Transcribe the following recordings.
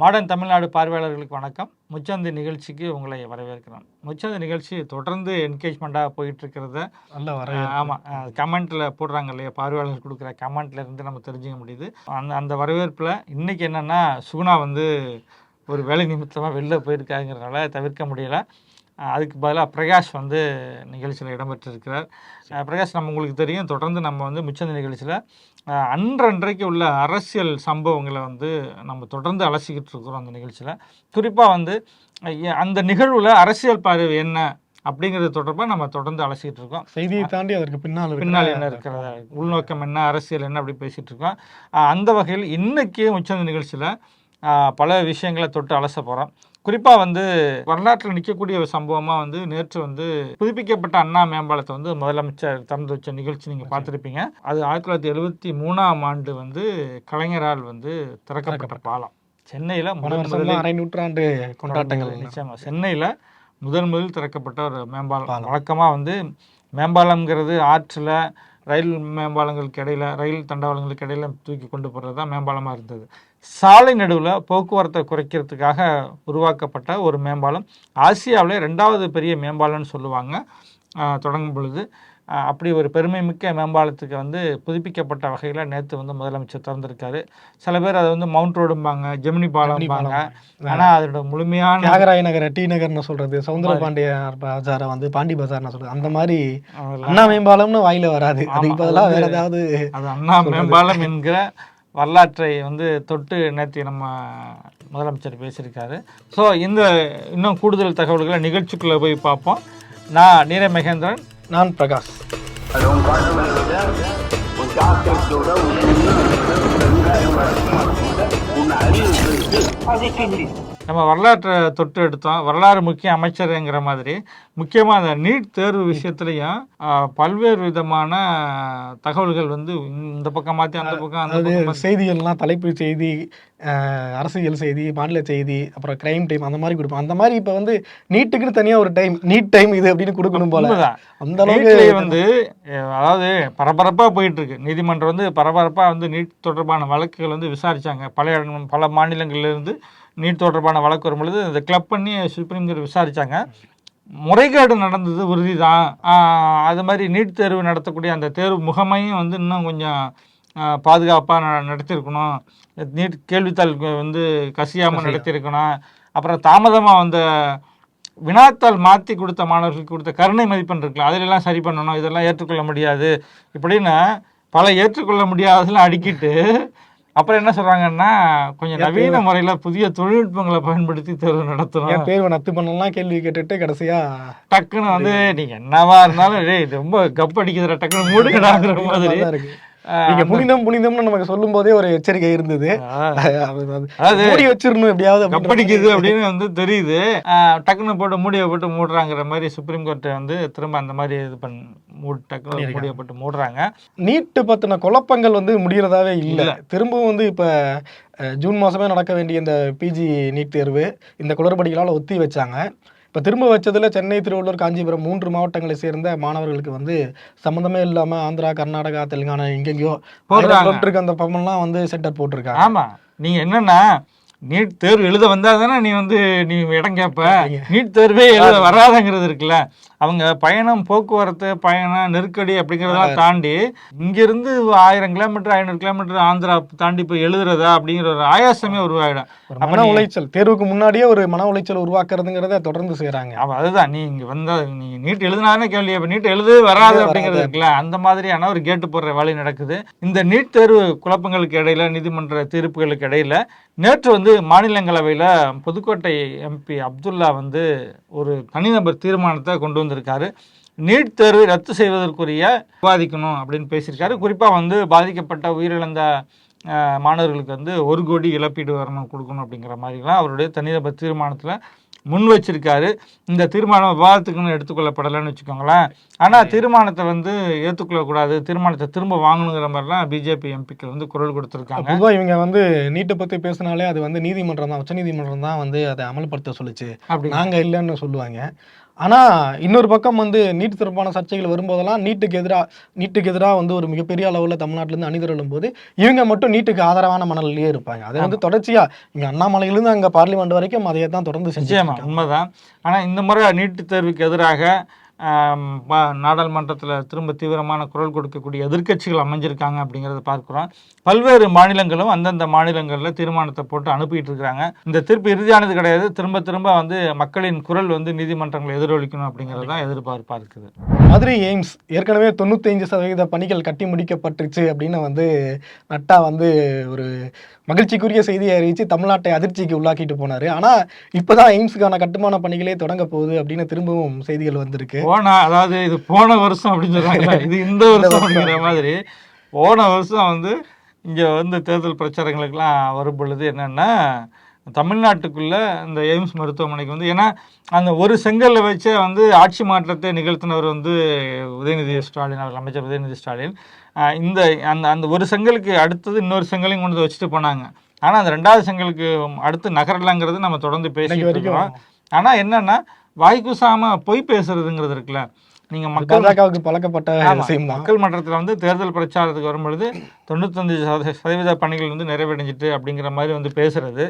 Modern Tamil Nadu பார்வையாளர்களுக்கு வணக்கம். முச்சந்தி நிகழ்ச்சிக்கு உங்களை வரவேற்கிறோம். முச்சந்தி நிகழ்ச்சி தொடர்ந்து என்கேஜ்மெண்ட்டாக போயிட்டு இருக்கிறத நல்ல வர ஆமாம் கமெண்ட்டில் போடுறாங்க இல்லையா? பார்வையாளர் கொடுக்குற கமெண்ட்ல இருந்து நம்ம தெரிஞ்சுக்க முடியுது. அந்த அந்த வரவேற்பில் இன்னைக்கு என்னென்னா சுகுணா வந்து ஒரு வேலை நிமித்தமாக வெளில போயிருக்காங்கிறனால தவிர்க்க முடியல. அதுக்கு பதிலாக பிரகாஷ் வந்து நிகழ்ச்சியில் இடம்பெற்றிருக்கிறார். பிரகாஷ் நம்ம உங்களுக்கு தெரியும். தொடர்ந்து நம்ம வந்து முச்சந்தி நிகழ்ச்சியில் அன்றன்றைக்கு உள்ள அரசியல் சம்பவங்களை வந்து நம்ம தொடர்ந்து அலசிக்கிட்டு இருக்கிறோம் அந்த நிகழ்ச்சியில். குறிப்பாக வந்து அந்த நிகழ்வில் அரசியல் பார்வை என்ன அப்படிங்கிறது தொடர்பாக நம்ம தொடர்ந்து அலசிக்கிட்டு இருக்கோம். செய்தியை தாண்டி அதற்கு பின்னால் பின்னால் என்ன இருக்கிறத? உள்நோக்கம் என்ன அரசியல் என்ன அப்படி பேசிகிட்டு இருக்கோம். அந்த வகையில் இன்னைக்கு உச்சந்த நிகழ்ச்சியில் பல விஷயங்களை தொட்டு அலச போகிறோம் குறிப்பாக வந்து வரலாற்றில் நிற்கக்கூடிய ஒரு சம்பவமாக வந்து நேற்று வந்து புதுப்பிக்கப்பட்ட அண்ணா மேம்பாலத்தை வந்து முதலமைச்சர் திறந்து வச்ச நிகழ்ச்சி நீங்கள் பார்த்துருப்பீங்க. அது ஆயிரத்தி தொள்ளாயிரத்தி எழுபத்தி மூணாம் ஆண்டு வந்து கலைஞரால் வந்து திறக்கப்பட்ட பாலம். சென்னையில் முதல் அரை நூற்றாண்டு கொண்டாட்டங்கள் நிச்சயமா. சென்னையில் முதல் முதல் திறக்கப்பட்ட ஒரு மேம்பாலம். பாலம். வழக்கமாக வந்து மேம்பாலம்ங்கிறது ஆற்றில் ரயில் மேம்பாலங்களுக்கு இடையில ரயில் தண்டவாளங்களுக்கு இடையில தூக்கி கொண்டு போகிறது தான் மேம்பாலமாக இருந்தது. சாலை நடுவில் போக்குவரத்தை குறைக்கிறதுக்காக உருவாக்கப்பட்ட ஒரு மேம்பாலம். ஆசியாவிலே ரெண்டாவது பெரிய மேம்பாலம்னு சொல்லுவாங்க. ஆஹ் தொடங்கும் பொழுது அப்படி ஒரு பெருமை மிக்க மேம்பாலத்துக்கு வந்து புதுப்பிக்கப்பட்ட வகையில் நேற்று வந்து முதலமைச்சர் திறந்திருக்காரு. சில பேர் அதை வந்து மவுண்ட் ரோடும்பாங்க ஜெமினி பாலம்பாங்க ஆனால் அதோட முழுமையான தியாகராய நகர டி நகர்னு சொல்றது சவுந்தர பாண்டிய பஜாரை வந்து பாண்டி பஜார்னு சொல்றது. அந்த மாதிரி அண்ணா மேம்பாலம்னு வாயில வராது. அதுக்கு பதிலாக அது வேற ஏதாவது அது அண்ணா மேம்பாலம் என்கிற வரலாற்றை வந்து தொட்டு நேற்று நம்ம முதலமைச்சர் பேசியிருக்காரு. ஸோ இந்த இன்னும் கூடுதல் தகவல்களை நிகழ்ச்சிக்குள்ளே போய் பார்ப்போம். நான் நீர மகேந்திரன் நான் பிரகாஷ் நம்ம வரலாற்றை தொட்டு எடுத்தோம். வரலாறு முக்கிய அமைச்சருங்கிற மாதிரி. முக்கியமாக அந்த நீட் தேர்வு விஷயத்துலையும் பல்வேறு விதமான தகவல்கள் வந்து இந்த பக்கம் மாற்றி அந்த பக்கம் அந்த செய்திகள்லாம் தலைப்பு செய்தி அரசியல் செய்தி மாநில செய்தி அப்புறம் கிரைம் டைம் அந்த மாதிரி கொடுப்போம். அந்த மாதிரி இப்போ வந்து நீட்டுக்குன்னு தனியா ஒரு டைம் நீட் டைம் இது அப்படின்னு கொடுக்கணும் போல. அந்த அளவுக்கு வந்து அதாவது பரபரப்பா போயிட்டு இருக்கு. நீதிமன்றம் வந்து பரபரப்பா வந்து நீட் தொடர்பான வழக்குகள் வந்து விசாரிச்சாங்க. பல பல மாநிலங்கள்ல இருந்து நீட் தொடர்பான வழக்கு வரும் பொழுது அதை கிளப் பண்ணி சுப்ரீம் கோர்ட் விசாரிச்சாங்க. முறைகேடு நடந்தது உறுதி தான் அது மாதிரி நீட் தேர்வு நடத்தக்கூடிய அந்த தேர்வு முகமையும் வந்து இன்னும் கொஞ்சம் பாதுகாப்பாக நடத்தியிருக்கணும். நீட் கேள்வித்தாள் வந்து கசியாமல் நடத்தியிருக்கணும். அப்புறம் தாமதமாக வந்த வினாத்தாள் மாற்றி கொடுத்த மாணவர்களுக்கு கொடுத்த கருணை மதிப்பெண் இருக்குல்ல அதிலெல்லாம் சரி பண்ணணும். இதெல்லாம் ஏற்றுக்கொள்ள முடியாது. இப்படின்னு பல ஏற்றுக்கொள்ள முடியாததெல்லாம் அடுக்கிட்டு அப்புறம் என்ன சொல்றாங்கன்னா கொஞ்சம் நவீன முறையில் புதிய தொழில்நுட்பங்களை பயன்படுத்தி தேர்வு நடத்தணும். என் தேர்வை நத்து பண்ணலாம் கேள்வி கேட்டுட்டு கடைசியா டக்குன்னு வந்து நீங்க என்னவா இருந்தாலும் ரொம்ப கப் அடிக்குதுடா டக்குன்னு மூடுங்கடாங்கிற மாதிரி நீங்க புனிதம் புனிதம்னு நமக்கு சொல்லும் போதே ஒரு எச்சரிக்கை இருந்தது. மூடி வச்சிரணும் எப்படியாவது கப்படிக்குது அப்படின்னு வந்து தெரியுது. டக்குன்னு போட்டு மூடியை போட்டு மூடுறாங்கிற மாதிரி சுப்ரீம் கோர்ட்டை வந்து திரும்ப அந்த மாதிரி இது பண்ண மூடி டக்குன்னு மூடியை போட்டு மூடுறாங்க. நீட்டு பத்தின குழப்பங்கள் வந்து முடியறதாவே இல்ல. திரும்பவும் வந்து இப்ப ஜூன் மாசமே நடக்க வேண்டிய இந்த பிஜி நீட் தேர்வு இந்த குளறுபடிகளால் ஒத்தி வச்சாங்க. இப்ப திரும்ப வச்சதுல சென்னை திருவள்ளூர் காஞ்சிபுரம் மூன்று மாவட்டங்களை சேர்ந்த மாணவர்களுக்கு வந்து சம்மந்தமே இல்லாம ஆந்திரா கர்நாடகா தெலுங்கானா எங்கெங்கயோ. போட்டிருக்க. அந்த பம்மன்லாம் வந்து சென்டர் போட்டிருக்காங்க. ஆமா. நீங்க என்னன்னா நீட் தேர்வு எழுத வந்தா தானே நீ வந்து நீ இடம் கேட்ப நீட் தேர்வே எழுத வராதங்கிறது இருக்குல்ல. அவங்க பயணம் போக்குவரத்து பயணம் நெருக்கடி அப்படிங்கிறதெல்லாம் தாண்டி இங்கிருந்து ஆயிரம் கிலோமீட்டர் ஐநூறு கிலோமீட்டர் ஆந்திரா தாண்டி போய் எழுதுறதா அப்படிங்கிற ஒரு ஆயாசமே உருவாயிடும். ஒரு மன உளைச்சல். தேர்வுக்கு முன்னாடியே ஒரு மன உளைச்சல் உருவாக்குறதுங்கிறத தொடர்ந்து செய்றாங்க. அப்ப அதுதான். நீ இங்க வந்தா நீ நீட் எழுதினானே கேள்வி. அப்ப நீட் எழுதவே வராது. அப்படிங்கிறது இருக்குல்ல. அந்த மாதிரியான ஒரு கேட்டு போடுற வேலை நடக்குது. இந்த நீட் தேர்வு குழப்பங்களுக்கு இடையில நீதிமன்ற தீர்ப்புகளுக்கு இடையில நேற்று வந்து மாநிலங்களவையில புதுக்கோட்டை எம்பி அப்துல்லா வந்து ஒரு தனிநபர் தீர்மானத்தை கொண்டு வந்திருக்காரு. நீட் தேர்வை ரத்து செய்வதற்குரிய விவாதிக்கணும் அப்படின்னு பேசியிருக்காரு. குறிப்பாக வந்து பாதிக்கப்பட்ட உயிரிழந்த மாணவர்களுக்கு வந்து ஒரு கோடி இழப்பீடு வரணும் கொடுக்கணும் அப்படிங்கிற மாதிரிலாம் அவருடைய தனிநபர் தீர்மானத்தில் முன் வச்சிருக்காரு. இந்த தீர்மானம் விவாதத்துக்குன்னு எடுத்துக்கொள்ளப்படலைன்னு வச்சுக்கோங்களேன். ஆனால் தீர்மானத்தை வந்து ஏற்றுக்கொள்ளக்கூடாது. தீர்மானத்தை திரும்ப வாங்கணுங்கிற மாதிரிலாம் பிஜேபி எம்பிக்கள் வந்து குரல் கொடுத்துருக்காங்க. பொதுவா இவங்க வந்து நீட்டை பத்தி பேசினாலே அது வந்து நீதிமன்றம் தான் உச்ச நீதிமன்றம் தான் வந்து அதை அமல்படுத்த சொல்லுச்சு. அப்படி நாங்க இல்லைன்னு சொல்லுவாங்க. ஆனா இன்னொரு பக்கம் வந்து நீட் தொடர்பான சர்ச்சைகள் வரும்போதெல்லாம் நீட்டுக்கு எதிராக நீட்டுக்கு எதிராக வந்து ஒரு மிகப்பெரிய அளவுல தமிழ்நாட்டுல இருந்து அணிதிரளும் போது இவங்க மட்டும் நீட்டுக்கு ஆதரவான மனநிலையே இருப்பாங்க. அதை வந்து தொடர்ச்சியா இங்க அண்ணாமலையிலிருந்து அங்க பார்லிமெண்ட் வரைக்கும் அதையே தான் தொடர்ந்து செஞ்சு நிச்சயமா உண்மைதான். ஆனா இந்த முறை நீட்டுத் தேர்வுக்கு எதிராக நாடாளுமன்றத்தில் திரும்ப தீவிரமான குரல் கொடுக்கக்கூடிய எதிர்க்கட்சிகள் அமைஞ்சிருக்காங்க அப்படிங்கிறத பார்க்குறோம். பல்வேறு மாநிலங்களும் அந்தந்த மாநிலங்களில் தீர்மானத்தை போட்டு அனுப்பிட்டு இருக்கிறாங்க. இந்த தீர்ப்பு இறுதியானது கிடையாது. திரும்ப திரும்ப வந்து மக்களின் குரல் வந்து நீதிமன்றங்களை எதிரொலிக்கணும் அப்படிங்கிறது தான் எதிர்பார்ப்பாக இருக்குது. மதுரை எய்ம்ஸ். ஏற்கனவே தொண்ணூத்தைந்து சதவீத பணிகள் கட்டி முடிக்கப்பட்டுருச்சு அப்படின்னு வந்து நட்டா வந்து ஒரு மகிழ்ச்சிக்குரிய செய்தியை அறிவிச்சு தமிழ்நாட்டை அதிர்ச்சிக்கு உள்ளாக்கிட்டு போனாரு. ஆனா இப்பதான் எய்ம்ஸுக்கான கட்டுமான பணிகளே தொடங்க போகுது அப்படின்னு திரும்பவும் செய்திகள் வந்திருக்கு. போன அதாவது இது போன வருஷம் அப்படின்னு சொல்றாங்க. இது இந்த வருஷம் அப்படிங்கிற மாதிரி போன வருஷம் வந்து இங்க வந்து தேர்தல் பிரச்சாரங்களுக்கெல்லாம் வரும் பொழுது என்னன்னா தமிழ்நாட்டுக்குள்ள இந்த எய்ம்ஸ் மருத்துவமனைக்கு வந்து ஏன்னா அந்த ஒரு செங்கல்ல வச்சே வந்து ஆட்சி மாற்றத்தை நிகழ்த்தினவர் வந்து உதயநிதி ஸ்டாலின் அவர்கள் அமைச்சர் உதயநிதி ஸ்டாலின். இந்த அந்த அந்த ஒரு செங்கலுக்கு அடுத்தது இன்னொரு செங்கலையும் கொண்டு வந்து வச்சுட்டு போனாங்க. ஆனா அந்த ரெண்டாவது செங்கலுக்கு அடுத்து நகரலாங்கிறது நம்ம தொடர்ந்து வரைக்கும் இருக்கிறோம். ஆனா என்னன்னா வாய்க்குசாம பொய் பேசுறதுங்கிறது இருக்குல்ல. நீங்க மக்கள் பாஜகவுக்கு பழக்கப்பட்ட விஷயம் மக்கள் மன்றத்துல வந்து தேர்தல் பிரச்சாரத்துக்கு வரும்பொழுது தொண்ணூத்தஞ்சு சத- சதவீத பணிகள் வந்து நிறைவடைஞ்சிட்டு அப்படிங்கிற மாதிரி வந்து பேசுறது.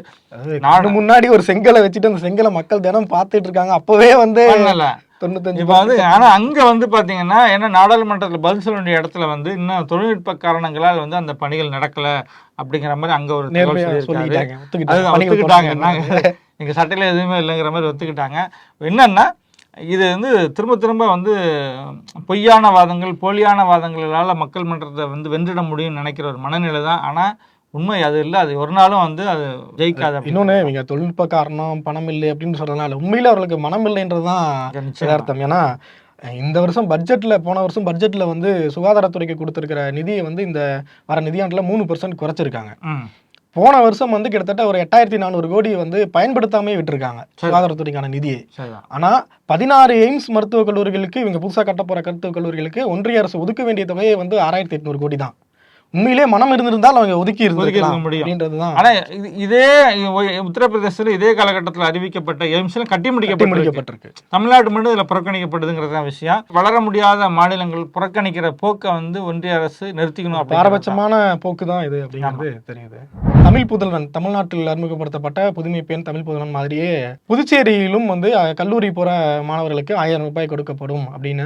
நாடு- முன்னாடி ஒரு செங்கலை வச்சுட்டு அந்த செங்கலை மக்கள் தினம் பார்த்துட்டு இருக்காங்க. அப்பவே வந்து தொண்ணூத்தஞ்சு இப்ப வந்து ஆனா அங்க வந்து பாத்தீங்கன்னா ஏன்னா நாடாளுமன்றத்துல பதில் சொல்ல வேண்டிய இடத்துல வந்து இன்னும் தொழில்நுட்ப காரணங்களால் வந்து அந்த பணிகள் நடக்கல அப்படிங்கிற மாதிரி அங்க ஒரு ஒத்துக்கிட்டாங்க. அதுதான் பணிகள் ஒத்துக்கிட்டாங்க. தொடங்குங்க. நாங்க எங்க சட்டையில எதுவுமே இல்லைங்கிற மாதிரி ஒத்துக்கிட்டாங்க. என்னன்னா இது வந்து திரும்ப திரும்ப வந்து பொய்யான வாதங்கள் போலியான வாதங்களால மக்கள் மன்றத்தை வந்து வென்றிட முடியும்னு நினைக்கிற ஒரு மனநிலை தான். ஆனா உண்மை அது இல்லை. அது ஒரு நாளும் வந்து அது ஜெயிக்காது இன்னொன்னு இவங்க தொழில்நுட்ப காரணம் பணம் இல்லை அப்படின்னு சொல்றதுனால உண்மையில அவர்களுக்கு மனம் இல்லைன்றதுதான் நிச்சயமா. யதார்த்தம். ஏன்னா இந்த வருஷம் பட்ஜெட்ல போன வருஷம் பட்ஜெட்ல வந்து சுகாதாரத்துறைக்கு கொடுத்திருக்கிற நிதியை வந்து இந்த வர நிதியாண்டுல மூணு பர்சன்ட் குறைச்சிருக்காங்க. போன வருஷம் வந்து கிட்டத்தட்ட ஒரு எட்டாயிரத்தி நானூறு கோடி வந்து பயன்படுத்தாமே விட்டுருக்காங்க சுகாதாரத்துறைக்கான நிதியை. சரிதான். ஆனா பதினாறு எய்ம்ஸ் மருத்துவக் கல்லூரிகளுக்கு இவங்க புதுசா கட்ட போற மருத்துவக் கல்லூரிகளுக்கு ஒன்றிய அரசு ஒதுக்க வேண்டிய தொகையை வந்து ஆறாயிரத்தி எட்நூறு கோடி தான். உண்மையிலே மனம் இருந்திருந்தால் அவங்க ஒதுக்கி இருந்திருக்கலாம் முடியும். அப்படின்றதுதான். ஆனா இது இதே உத்தரப்பிரதேசத்துல இதே காலகட்டத்தில் அறிவிக்கப்பட்ட எய்ம்ஸ்ல கட்டி கட்டி முடிக்கப்பட்டிருக்கு தமிழ்நாடு மட்டும் இதுல புறக்கணிக்கப்படுதுங்கிறது தான் விஷயம். வளர முடியாத மாநிலங்கள் புறக்கணிக்கிற போக்கை வந்து ஒன்றிய அரசு நிறுத்திக்கணும். பாரபட்சமான போக்கு தான் இது அப்படிங்கிறது தெரியுது. தமிழ் புதல்வன் தமிழ்நாட்டில் அறிமுகப்படுத்தப்பட்ட புதுமை பெண் தமிழ் புதல்வன் மாதிரியே புதுச்சேரியிலும் வந்து கல்லூரி போற மாணவர்களுக்கு ஆயிரம் ரூபாய் கொடுக்கப்படும் அப்படின்னு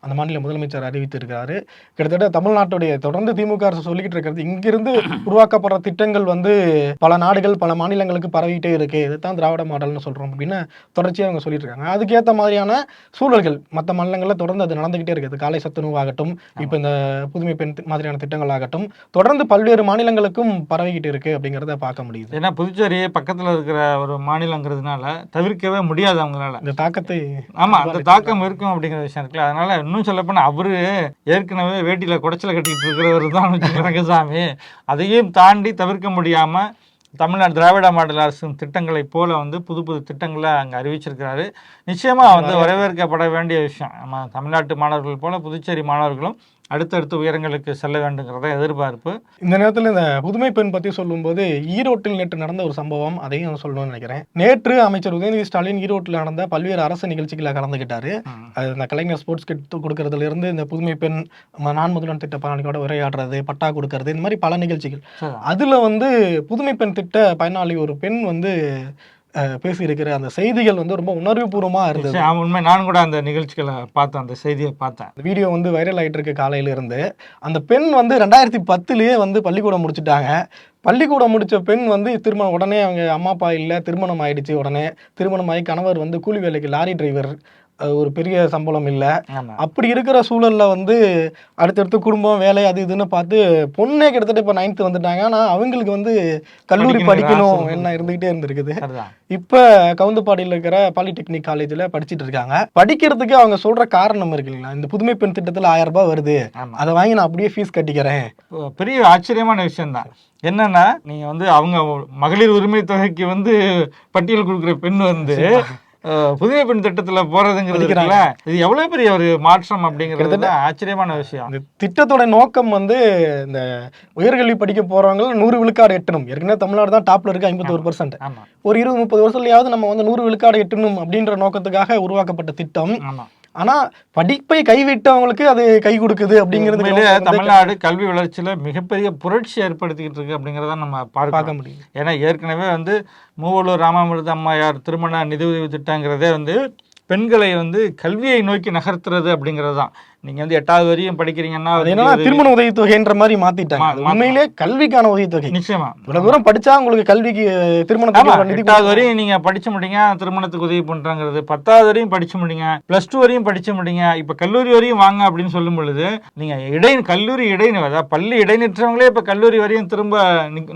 அந்த மாநில முதலமைச்சர் அறிவித்திருக்காரு கிட்டத்தட்ட தமிழ்நாட்டுடைய தொடர்ந்து திமுக அரசு சொல்லிக்கிட்டு இருக்கிறது இங்கிருந்து உருவாக்கப்படுற திட்டங்கள் வந்து பல நாடுகள் பல மாநிலங்களுக்கு பரவிட்டே இருக்கு. இதுதான் திராவிட மாடல்னு சொல்றோம் அப்படின்னு தொடர்ச்சியாக அவங்க சொல்லிட்டு இருக்காங்க அதுக்கேற்ற மாதிரியான சூழல்கள் மற்ற மாநிலங்களில் தொடர்ந்து அது நடந்துகிட்டே இருக்குது காலை சத்துணவாகட்டும் இப்போ இந்த புதுமை பெண் மாதிரியான திட்டங்கள் ஆகட்டும் தொடர்ந்து பல்வேறு மாநிலங்களுக்கும் பரவிக்கிட்டு இருக்கு அப்படிங்கிறத பார்க்க முடியுது. ஏன்னா புதுச்சேரி பக்கத்துல இருக்கிற ஒரு மாநிலங்கிறதுனால தவிர்க்கவே முடியாது அவங்களால. இந்த தாக்கத்தை ஆமா அந்த தாக்கம் இருக்கும் அப்படிங்கிற விஷயம் இருக்குல்ல. அதனால இன்னும் சொல்ல போனா அவரு ஏற்கனவே வேட்டியில குடைச்சல கட்டிட்டு இருக்கிறவர் தான் ரங்கசாமி. அதையும் தாண்டி தவிர்க்க முடியாம தமிழ்நாடு திராவிட மாடல் அரசின் திட்டங்களை போல வந்து புது புது திட்டங்களை அங்க அறிவிச்சிருக்கிறாரு. நிச்சயமா வந்து வரவேற்கப்பட வேண்டிய விஷயம். நம்ம தமிழ்நாட்டு மாணவர்கள் போல புதுச்சேரி மாணவர்களும் அடுத்தடுத்த உயரங்களுக்கு செல்ல வேண்டுங்கிறத எதிர்பார்ப்பு இந்த நேரத்தில் இந்த புதுமை பெண் பற்றி சொல்லும்போது ஈரோட்டில் நேற்று நடந்த ஒரு சம்பவம் அதையும் சொல்லணும்னு நினைக்கிறேன் நேற்று அமைச்சர் உதயநிதி ஸ்டாலின் ஈரோட்டில் நடந்த பல்வேறு அரசு நிகழ்ச்சிகளில் கலந்துக்கிட்டாரு. அது இந்த கலைஞர் ஸ்போர்ட்ஸ் கிட் கொடுக்கறதுல இருந்து இந்த புதுமை பெண் நான் முதல்வன் திட்ட பயனாளிகளோட உரையாடுறது பட்டா கொடுக்கறது இந்த மாதிரி பல நிகழ்ச்சிகள். அதுல வந்து புதுமை பெண் திட்ட பயனாளி ஒரு பெண் வந்து பேசியிருக்கிற அந்த செய்திகள் வந்து ரொம்ப உணர்வுபூர்வமா இருந்தது. சரி, ஆமா, உண்மை. நான் கூட அந்த நிகழ்ச்சிகளை பார்த்தேன் அந்த செய்தியை பார்த்தேன். அந்த வீடியோ வந்து வைரல் ஆயிட்டு இருக்கு காலையில இருந்து அந்த பெண் வந்து ரெண்டாயிரத்தி பத்துலயே வந்து பள்ளிக்கூடம் முடிச்சிட்டாங்க. பள்ளிக்கூடம் முடிச்ச பெண் வந்து திருமணம் உடனே அவங்க அம்மா அப்பா இல்லை திருமணம் ஆயிடுச்சு உடனே. திருமணம் ஆகி கணவர் வந்து கூலி வேலைக்கு லாரி டிரைவர் ஒரு பெரிய சம்பளம் இல்லை. அப்படி இருக்கிற சூழல்ல வந்து அடுத்தடுத்து குடும்பம் வேலை அது இதுன்னு பார்த்து பொண்ணே கிட்டத்தட்ட இப்போ நைன்த்து வந்துட்டாங்க. ஆனா அவங்களுக்கு வந்து கல்லூரி படிக்கணும் என்ன இருந்துகிட்டே இருந்திருக்குது. இப்ப கவுந்தப்பாடியில் இருக்கிற பாலிடெக்னிக் காலேஜ்ல படிச்சிட்டு இருக்காங்க. படிக்கிறதுக்கு அவங்க சொல்ற காரணம் இருக்கு இல்லைங்களா? இந்த புதுமை பெண் திட்டத்துல ஆயிரம் ரூபாய் வருது. அதை வாங்கி நான் அப்படியே ஃபீஸ் கட்டிக்கிறேன். பெரிய ஆச்சரியமான விஷயம்தான். என்னன்னா நீங்க வந்து அவங்க மகளிர் உரிமை தொகைக்கு வந்து பட்டியல் கொடுக்குற பெண் வந்து புதுமை பெண் திட்டத்துல போறதுங்கிறது இது எவ்வளவு பெரிய ஒரு மாற்றம் அப்படிங்கிறது ஆச்சரியமான விஷயம். இந்த திட்டத்தோட நோக்கம் வந்து இந்த உயர்கல்வி படிக்க போறவங்க நூறு விழுக்காடு எட்டணும். ஏற்கனவே தமிழ்நாடு தான் டாப்ல இருக்கு ஐம்பத்தோரு பர்சன்ட் ஒரு இருபது முப்பது வருஷத்துலயாவது நம்ம வந்து நூறு விழுக்காடு எட்டணும் அப்படின்ற நோக்கத்துக்காக உருவாக்கப்பட்ட திட்டம். ஆமா ஆனா படிப்பை கைவிட்டவங்களுக்கு அது கை கொடுக்குது அப்படிங்கிறது தமிழ்நாடு கல்வி வளர்ச்சியில மிகப்பெரிய புரட்சி ஏற்படுத்திக்கிட்டு இருக்கு அப்படிங்கிறத நம்ம பார்க்க பார்க்க முடியும் ஏன்னா ஏற்கனவே வந்து மூவலூர் ராமாமிர்த அம்மையார் திருமண நிதியுதவி திட்டங்கிறதே வந்து பெண்களை வந்து கல்வியை நோக்கி நகர்த்துறது அப்படிங்கிறது தான். நீங்க வந்து எட்டாவது வரையும் படிக்கிறீங்கன்னா என்னன்னா திருமண உதவித்தொகைன்ற மாதிரி மாத்திட்டாங்க. உண்மையிலே கல்விக்கான உதவித்தொகை. நிச்சயமா. இவ்வளவு தூரம் படிச்சா உங்களுக்கு கல்விக்கு நிதி எட்டாவது. வரையும் நீங்க படிச்சு முடிங்க திருமணத்துக்கு உதவி பண்றாங்கிறது. பத்தாவது வரையும் படிச்சு முடிங்க பிளஸ் டூ வரையும் படிச்சு முடிங்க இப்ப கல்லூரி வரையும் வாங்க அப்படின்னு சொல்லும் பொழுது நீங்க இடை கல்லூரி இடை அதாவது பள்ளி இடைநிற்றவங்களே இப்ப கல்லூரி வரையும் திரும்ப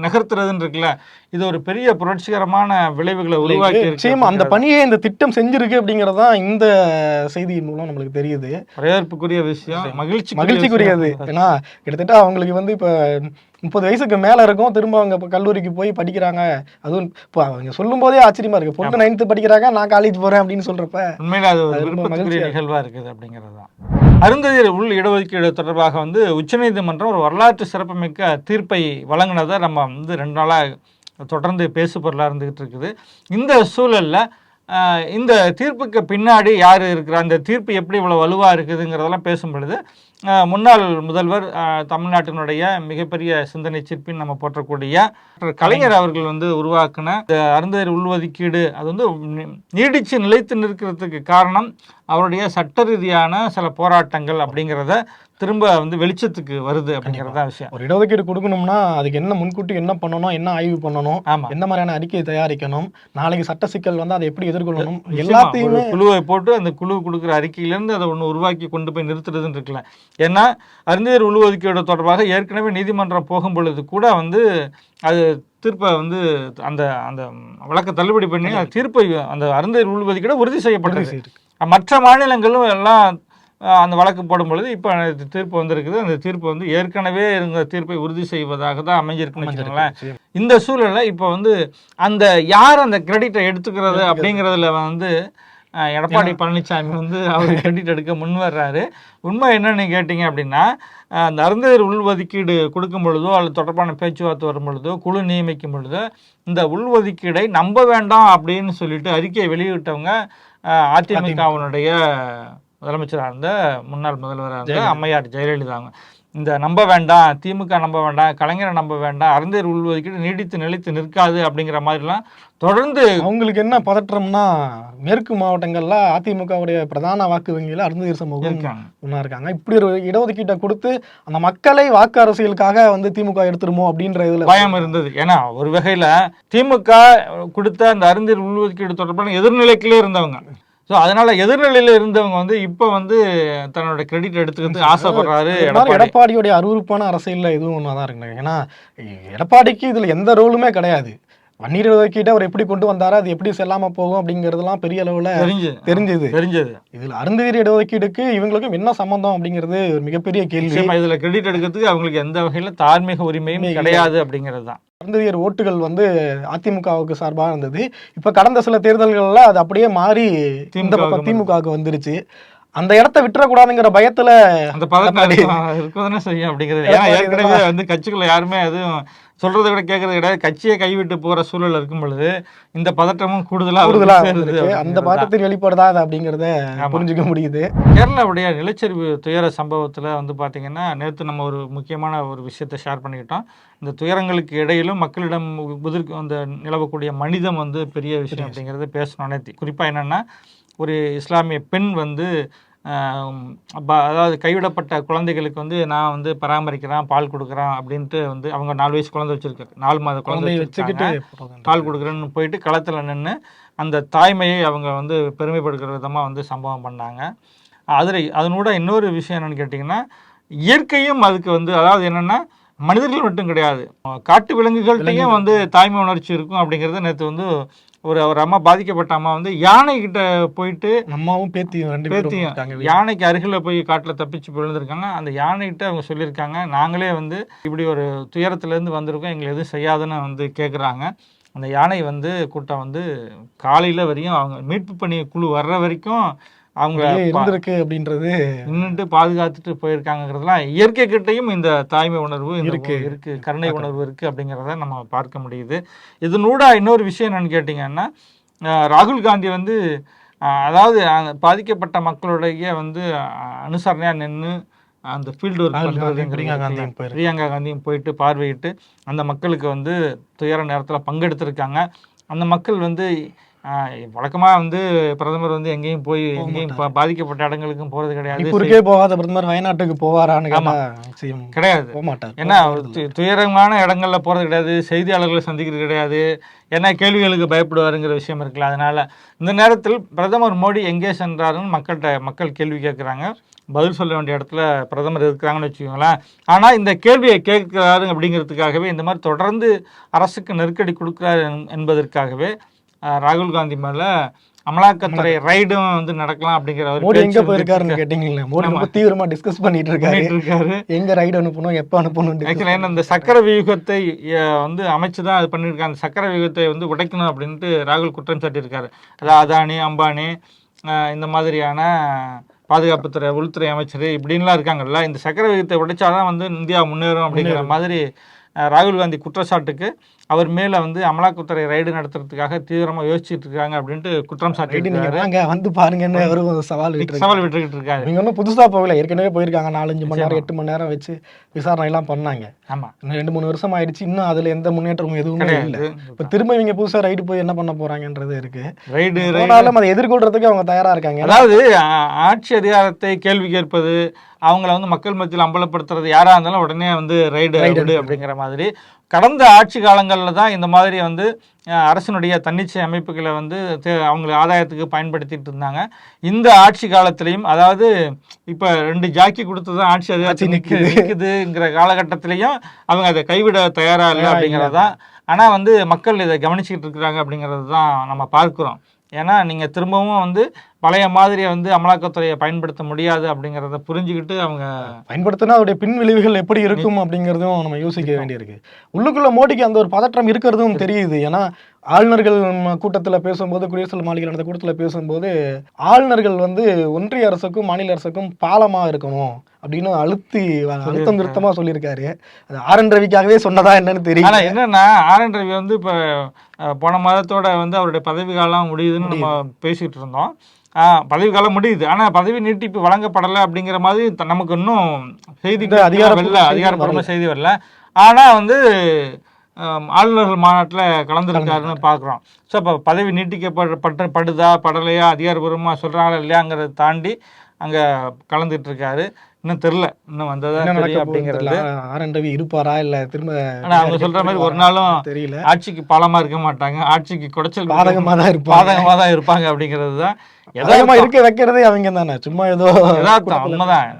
நகர்த்துறதுன்னு இருக்குல்ல இது ஒரு பெரிய புரட்சிகரமான விளைவுகளை உருவாக்கி நிச்சயமா அந்த பணியை இந்த திட்டம் செஞ்சிருக்கு அப்படிங்கறது தான் இந்த செய்தியின் மூலம் நம்மளுக்கு தெரியுது. வரவேற்புக்குரிய விஷயம் மகிழ்ச்சி மகிழ்ச்சிக்குரியது. ஏன்னா கிட்டத்தட்ட அவங்களுக்கு வந்து இப்ப முப்பது வயசுக்கு மேல இருக்கும் திரும்ப அவங்க இப்ப கல்லூரிக்கு போய் படிக்கிறாங்க. அதுவும் இப்போ அவங்க சொல்லும் போதே ஆச்சரியமா இருக்கு. பொண்ணு நைன்த்து படிக்கிறாங்க நான் காலேஜ் போறேன் அப்படின்னு சொல்றப்ப உண்மையில அது மகிழ்ச்சியா நிகழ்வா இருக்குது அப்படிங்கிறது தான். அருந்ததியர் உள் இடஒதுக்கீடு தொடர்பாக வந்து உச்சநீதிமன்றம் ஒரு வரலாற்று சிறப்புமிக்க தீர்ப்பை வழங்கினதை நம்ம வந்து ரெண்டு நாளாக தொடர்ந்து பேசு பொருளாக இருந்துகிட்டு இருக்குது. இந்த சூழல்ல இந்த தீர்ப்புக்கு பின்னாடி யார் இருக்கிற அந்த தீர்ப்பு எப்படி இவ்வளோ வலுவாக இருக்குதுங்கிறதெல்லாம் பேசும் பொழுது முன்னாள் முதல்வர் தமிழ்நாட்டினுடைய மிகப்பெரிய சிந்தனை சிற்பின்னு நம்ம போற்றக்கூடிய டாக்டர் கலைஞர் அவர்கள் வந்து உருவாக்கின இந்த அருந்ததியர் உள்ஒதுக்கீடு அது வந்து நீடித்து நீடிச்சு நிலைத்து நிற்கிறதுக்கு காரணம் அவருடைய சட்ட ரீதியான சில போராட்டங்கள் அப்படிங்கிறத திரும்ப வந்து வெளிச்சத்துக்கு வருது அப்படிங்கிறது விஷயம். ஒரு இடஒதுக்கீடு கொடுக்கணும்னா அதுக்கு என்ன முன்கூட்டி என்ன பண்ணணும் என்ன ஆய்வு பண்ணணும் ஆமா. எந்த மாதிரியான அறிக்கையை தயாரிக்கணும் நாளைக்கு சட்ட சிக்கல் வந்து அதை எப்படி எதிர்கொள்ளணும் எல்லாத்தையுமே குழுவை போட்டு அந்த குழு கொடுக்குற அறிக்கையிலேருந்து அதை ஒன்று உருவாக்கி கொண்டு போய் நிறுத்துறதுன்னு இருக்குல்ல ஏன்னா அருந்ததியர் உள்ஒதுக்கீடு தொடர்பாக ஏற்கனவே நீதிமன்றம் போகும் பொழுது கூட வந்து அது தீர்ப்பை வந்து அந்த அந்த வழக்கை தள்ளுபடி பண்ணி தீர்ப்பை அந்த அருந்ததியர் உள்ஒதுக்கீடு உறுதி செய்யப்பட்டது. இருக்கு. மற்ற மாநிலங்களும் எல்லாம் அந்த வழக்கு போடும் பொழுது இப்போ தீர்ப்பு வந்திருக்குது. அந்த தீர்ப்பு வந்து ஏற்கனவே இருந்த தீர்ப்பை உறுதி செய்வதாக தான் அமைஞ்சிருக்குன்னு வச்சுக்கோங்களேன். இந்த சூழல்ல இப்போ வந்து அந்த யார் அந்த கிரெடிட்டை எடுத்துக்கிறது அப்படிங்கிறதுல வந்து எடப்பாடி பழனிசாமி வந்து அவர் கிரெடிட் எடுக்க முன் வர்றாரு. உண்மை என்னன்னு கேட்டிங்க அப்படின்னா அந்த அருந்ததியர் உள்ஒதுக்கீடு கொடுக்கும் பொழுதோ அல்லது தொடர்பான பேச்சுவார்த்தை வரும் பொழுதோ குழு நியமிக்கும் பொழுதோ இந்த உள்ஒதுக்கீடை நம்ப வேண்டாம் அப்படின்னு சொல்லிட்டு அறிக்கையை வெளியிட்டவங்க அதிமுகவினுடைய முதலமைச்சராக இருந்த முன்னாள் முதல்வராக இருந்த. அம்மையார் ஜெயலலிதாங்க. இந்த நம்ப வேண்டாம் திமுக நம்ப வேண்டாம் கலைஞரை நம்ப வேண்டாம் அருந்தேர் உள்ஒதுக்கீடு நீடித்து நிலைத்து நிற்காது அப்படிங்கிற மாதிரிலாம் தொடர்ந்து அவங்களுக்கு என்ன பதற்றம்னா மேற்கு மாவட்டங்கள்ல அதிமுகவுடைய பிரதான வாக்கு வங்கியில அருந்ததியர் சமூகம் ஒன்றா இருக்காங்க. இப்படி ஒரு இடஒதுக்கீட்டை கொடுத்து அந்த மக்களை வாக்கு அரசியலுக்காக வந்து திமுக எடுத்துருமோ அப்படின்ற இதுல பயம் இருந்தது. ஏன்னா ஒரு வகையில திமுக கொடுத்த அந்த அருந்தேர் உள்ஒதுக்கீடு தொடர்பான எதிர்நிலைக்கிலே இருந்தவங்க. ஸோ அதனால எதிர்நிலையில இருந்தவங்க வந்து இப்போ வந்து தன்னோட கிரெடிட் எடுத்துக்கிறதுக்கு ஆசைப்படுறாரு எடப்பாடியோடைய அருவருப்பான அரசியல்ல இதுவும் ஒன்றா தான் இருக்குங்க. ஏன்னா எடப்பாடிக்கு இதுல எந்த ரோலுமே கிடையாது. வன்னியர் ஒதுக்கீட்டை அவர் எப்படி கொண்டு வந்தாரோ அது எப்படி செல்லாம போகும் அப்படிங்கறதெல்லாம் பெரிய அளவுல தெரிஞ்சு தெரிஞ்சது. தெரிஞ்சது. இதுல அருந்ததியர் இடஒதுக்கீடுக்கு இவங்களுக்கும் என்ன சம்பந்தம் அப்படிங்கிறது ஒரு மிகப்பெரிய கேள்வி. இதுல கிரெடிட் எடுக்கிறதுக்கு அவங்களுக்கு எந்த வகையில தார்மீக உரிமையும் உரிமை கிடையாது அப்படிங்கிறது தான் அருந்ததியர் ஓட்டுகள் வந்து அதிமுகவுக்கு சார்பாக இருந்தது. இப்ப கடந்த சில தேர்தல்கள்ல அது அப்படியே மாறி இந்த திமுகவுக்கு பக்கம் திமுகவுக்கு வந்துருச்சு. அந்த இடத்த விட்டுறக்கூடாதுங்கிற பயத்துல அந்த பதட்டம் எடப்பாடி- இருக்கும், இருக்கதானே செய்யும் அப்படிங்கிறது. ஏன்னா ஏற்கனவே வந்து கட்சிக்குள்ள யாருமே எதுவும் சொல்றதை விட கேட்கறது கிடையாது கட்சியை கைவிட்டு போற சூழல் இருக்கும் பொழுது இந்த பதட்டமும் கூடுதலா அவருக்கு கூடுதலா சேருது வந்திருக்கு. அந்த. பதட்டத்தின் வெளிப்பாடு தான் அது அப்படிங்கிறத. புரிஞ்சுக்க முடியுது கேரளாவுடைய நிலச்சரிவு துயர சம்பவத்தில் வந்து பார்த்தீங்கன்னா நேற்று நம்ம ஒரு முக்கியமான ஒரு விஷயத்தை ஷேர் பண்ணிக்கிட்டோம் இந்த துயரங்களுக்கு இடையிலும் மக்களிடம் உதிர் அந்த நிலவக்கூடிய மனிதம் வந்து பெரிய விஷயம் அப்படிங்கிறது பேசணும் நேற்று குறிப்பாக என்னென்னா ஒரு இஸ்லாமிய பெண் வந்து அதாவது கைவிடப்பட்ட குழந்தைகளுக்கு வந்து நான் வந்து பராமரிக்கிறேன் பால் கொடுக்குறேன் அப்படின்ட்டு வந்து அவங்க நாலு வயசு குழந்தை வச்சிருக்காங்க. நாலு மாத குழந்தை வச்சுக்கிட்டு. பால் கொடுக்குறேன்னு போயிட்டு களத்தில் நின்று அந்த தாய்மையை அவங்க வந்து பெருமைப்படுத்துகிற விதமாக வந்து சம்பவம் பண்ணாங்க. அதில் அதனோட இன்னொரு விஷயம் என்னன்னு கேட்டிங்கன்னா இயற்கையும் அதுக்கு வந்து அதாவது என்னென்னா மனிதர்கள் மட்டும் கிடையாது. காட்டு விலங்குகள்கிட்டையும் வந்து தாய்மை உணர்ச்சி இருக்கும் அப்படிங்கிறது நேற்று வந்து ஒரு ஒரு அம்மா பாதிக்கப்பட்ட அம்மா வந்து யானை கிட்ட போயிட்டு அம்மாவும் பேத்தியும் ரெண்டு பேத்தியும் யானைக்கு அருகில் போய் காட்டில் தப்பிச்சு விழுந்திருக்காங்க. அந்த யானைகிட்ட அவங்க சொல்லியிருக்காங்க. நாங்களே வந்து இப்படி ஒரு துயரத்துலேருந்து வந்திருக்கோம். எங்களை எதுவும் செய்யாதுன்னு வந்து கேட்குறாங்க அந்த யானை வந்து கூட்டம் வந்து காலையில் வரையும் அவங்க மீட்பு பணி குழு வர்ற வரைக்கும் அவங்க இருந்திருக்கு அப்படின்றது நின்றுட்டு பாதுகாத்துட்டு போயிருக்காங்கிறதுலாம் இயற்கை கிட்டையும் இந்த தாய்மை உணர்வு இருக்கு. இருக்கு கருணை உணர்வு இருக்கு அப்படிங்கிறத நம்ம பார்க்க முடியுது. இதனூட இன்னொரு விஷயம் என்னன்னு கேட்டிங்கன்னா ராகுல் காந்தி வந்து அதாவது பாதிக்கப்பட்ட மக்களுடைய வந்து அஹ், அனுசரணையா நின்று அந்த ஃபீல்டு ஒர்க் பிரியங்கா காந்தியும் போயிட்டு பார்வையிட்டு அந்த மக்களுக்கு வந்து துயர நேரத்தில் பங்கெடுத்திருக்காங்க. அந்த மக்கள் வந்து வழக்கமாக வந்து பிரதமர் வந்து எங்கேயும் போய் எங்கேயும் பாதிக்கப்பட்ட இடங்களுக்கும் போகிறது கிடையாது. மணிப்பூருக்கே போகாத பிரதமர் வயநாட்டுக்கு போவாரான்னு கிடையாது. போக மாட்டார். ஏன்னா துயரமான இடங்கள்ல போறது கிடையாது. செய்தியாளர்களை சந்திக்கிறது கிடையாது. ஏன்னா கேள்விகளுக்கு பயப்படுவாருங்கிற விஷயம் இருக்குல்ல. அதனால இந்த நேரத்தில் பிரதமர் மோடி எங்கே சென்றாருன்னு மக்கள்கிட்ட மக்கள் கேள்வி கேட்குறாங்க. பதில் சொல்ல வேண்டிய இடத்துல பிரதமர் இருக்கிறாங்கன்னு வச்சுக்கோங்களேன். ஆனால் இந்த கேள்வியை கேட்கிறாரு அப்படிங்கிறதுக்காகவே இந்த மாதிரி தொடர்ந்து அரசுக்கு நெருக்கடி கொடுக்குறாரு என்- என்பதற்காகவே ராகுல் காந்தி மேல அமலாக்கத்துறை ரைடும் வந்து நடக்கலாம் அப்படிங்கிற மோடி எங்க போயிருக்காருன்னு கேட்டீங்களா மோடி ரொம்ப தீவிரமா டிஸ்கஸ் பண்ணிட்டு இருக்காரு இருக்காரு எங்க ரைடு அனுப்பணும் எப்ப அனுப்பணும் ஆக்சுவலாக என்ன இந்த சக்கர வியூகத்தை வந்து அமைச்சு தான் அது பண்ணியிருக்காங்க அந்த சக்கர வியூகத்தை வந்து உடைக்கணும் அப்படின்ட்டு ராகுல் குற்றம் சாட்டியிருக்காரு. அதாவது அதானி அம்பானி இந்த மாதிரியான பாதுகாப்புத்துறை உள்துறை அமைச்சர் இப்படின்லாம் இருக்காங்கல்ல. இந்த சக்கர வியூகத்தை உடைச்சாதான் வந்து இந்தியா முன்னேறும் அப்படிங்கிற மாதிரி ராகுல் காந்தி குற்றச்சாட்டுக்கு அவர் மேல வந்து அமலாக்கத்துறை ரைடு நடத்துறதுக்காக தீவிரமா யோசிச்சுட்டு இருக்காங்க அப்படின்ட்டு குற்றம் வாங்க வந்து பாருங்கன்னு அவரும் ஒரு சவால் சவால் விட்டுக்கிட்டு இருக்காரு. நீங்க ஒன்றும் புதுசா போகல. ஏற்கனவே போயிருக்காங்க. நாலஞ்சு மணி நேரம் எட்டு மணி நேரம் வச்சு விசாரணை எல்லாம் பண்ணாங்க. ஆமா. இன்னும் ரெண்டு மூணு வருஷம் ஆயிடுச்சு. இன்னும் அதுல எந்த முன்னேற்றமும் எதுவுமே இல்ல. இப்ப திரும்ப இவங்க புதுசா ரைடு போய் என்ன பண்ண போறாங்கன்றது இருக்கு. ரைடு போனாலும் அதை எதிர்கொள்றதுக்கு அவங்க தயாரா இருக்காங்க. அதாவது ஆட்சி அதிகாரத்தை கேள்வி கேட்பது அவங்கள வந்து மக்கள் மத்தியில் அம்பலப்படுத்துறது யாரா இருந்தாலும் உடனே வந்து ரைடு ரைடு அப்படிங்கிற மாதிரி. கடந்த ஆட்சி காலங்களில் தான் இந்த மாதிரி வந்து அரசினுடைய தன்னிச்சை அமைப்புகளை வந்து தே- அவங்க ஆதாயத்துக்கு பயன்படுத்திட்டு இருந்தாங்க. இந்த ஆட்சி காலத்திலையும் அதாவது இப்போ ரெண்டு ஜாக்கி கொடுத்து தான் ஆட்சி அதிகாரத்தில் நிற்குது நிற்குதுங்கிற காலகட்டத்திலையும் அவங்க அதை கைவிட தயாரா இல்லை அப்படிங்கிறது தான் ஆனால் வந்து மக்கள் இதை கவனிச்சுக்கிட்டு இருக்கிறாங்க அப்படிங்கிறது தான் நம்ம பார்க்குறோம். ஏன்னா நீங்கள் திரும்பவும் வந்து பழைய மாதிரியை வந்து அமலாக்கத்துறையை பயன்படுத்த முடியாது அப்படிங்கிறத புரிஞ்சுக்கிட்டு அவங்க பயன்படுத்தினா அதோடைய பின் விளைவுகள் எப்படி இருக்கும் அப்படிங்கிறதும் நம்ம யோசிக்க வேண்டியிருக்கு. உள்ளுக்குள்ள மோடிக்கு அந்த ஒரு பதற்றம் இருக்கிறதும் தெரியுது. ஏன்னா ஆளுநர்கள் கூட்டத்துல பேசும்போது குடியரசு மாளிகை நடந்த கூட்டத்துல பேசும்போது ஆளுநர்கள் வந்து ஒன்றிய அரசுக்கும் மாநில அரசுக்கும் பாலமா இருக்கணும் அப்படின்னு அழுத்தி அழுத்தம் திருத்தமா சொல்லியிருக்காரு. அது ஆர் என் ரவிக்காகவே சொன்னதா என்னன்னு தெரியல. ஆனா என்னன்னா ஆர் என் ரவி வந்து இப்போ போன மாதத்தோட வந்து அவருடைய பதவி காலம் முடியுதுன்னு நம்ம பேசிட்டு இருந்தோம். பதவி காலம் முடியுது. ஆனா பதவி நீட்டிப்பு வழங்கப்படலை அப்படிங்கிற மாதிரி நமக்கு இன்னும் செய்தி அதிகாரப்பூர்வ வரல அதிகாரப்பூர்வ செய்தி வரல. ஆனா வந்து ஆளுநர்கள் மாநாட்டில் கலந்துருக்காருன்னு பார்க்குறோம் ஸோ இப்போ பதவி நீட்டிக்கப்பட பட்ட படுதா படலையா அதிகாரப்பூர்வமாக சொல்கிறாங்களா இல்லையாங்கிறத தாண்டி அங்கே கலந்துட்டு இருக்காரு இன்னும் தெரில இன்னும் வந்ததா போகுது அப்படிங்கிறது. தெரியல ஆர் ரவி இருப்பாரா இல்ல திரும்ப ஆனா அவங்க சொல்ற மாதிரி ஒரு நாளும் தெரியல. ஆட்சிக்கு பாலமா இருக்க மாட்டாங்க. ஆட்சிக்கு குடைச்சல் பாதகமா தான் இருப்பாங்க. பாதகமா தான் இருப்பாங்க அப்படிங்கிறது தான். பாதகமா இருக்க வைக்கிறதே அவங்க தானே. சும்மா ஏதோ யதார்த்தம் உண்மைதான்.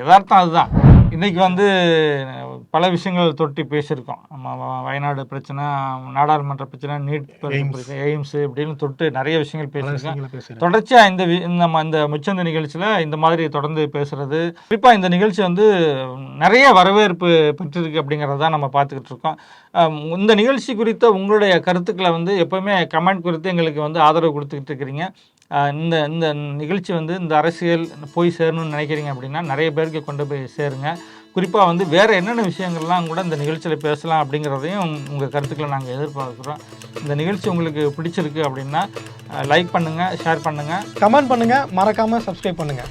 யதார்த்தம் அதுதான். இன்னைக்கு வந்து பல விஷயங்கள் தொட்டி பேசியிருக்கோம். நம்ம வயநாடு பிரச்சனை நாடாளுமன்ற பிரச்சனை நீட் பிரச்சனை எய்ம்ஸ் இப்படின்னு தொட்டு நிறைய விஷயங்கள் பேசியிருக்கோம். நீங்களே பேசுறீங்க. தொடர்ச்சியா இந்த வி- இந்த முச்சந்த நிகழ்ச்சியில இந்த மாதிரி தொடர்ந்து பேசுறது குறிப்பா இந்த நிகழ்ச்சி வந்து நிறைய வரவேற்பு பெற்றிருக்கு அப்படிங்கறத நம்ம பார்த்துக்கிட்டு இருக்கோம். இந்த நிகழ்ச்சி குறித்த உங்களுடைய கருத்துக்களை வந்து எப்பவுமே கமெண்ட் குறித்து எங்களுக்கு வந்து ஆதரவு கொடுத்துக்கிட்டு இருக்கிறீங்க. இந்த இந்த நிகழ்ச்சி வந்து இந்த அரசியல் போய் சேரணும்னு நினைக்கிறீங்க அப்படின்னா நிறைய பேருக்கு கொண்டு போய் சேருங்க. குறிப்பாக வந்து வேறு என்னென்ன விஷயங்கள்லாம் கூட இந்த நிகழ்ச்சியில் பேசலாம் அப்படிங்கிறதையும் உங்கள் கருத்துக்களை நாங்கள் எதிர்பார்க்குறோம். இந்த நிகழ்ச்சி உங்களுக்கு பிடிச்சிருக்கு அப்படின்னா லைக் பண்ணுங்கள் ஷேர் பண்ணுங்கள் கமெண்ட் பண்ணுங்கள் மறக்காமல் சப்ஸ்கிரைப் பண்ணுங்கள்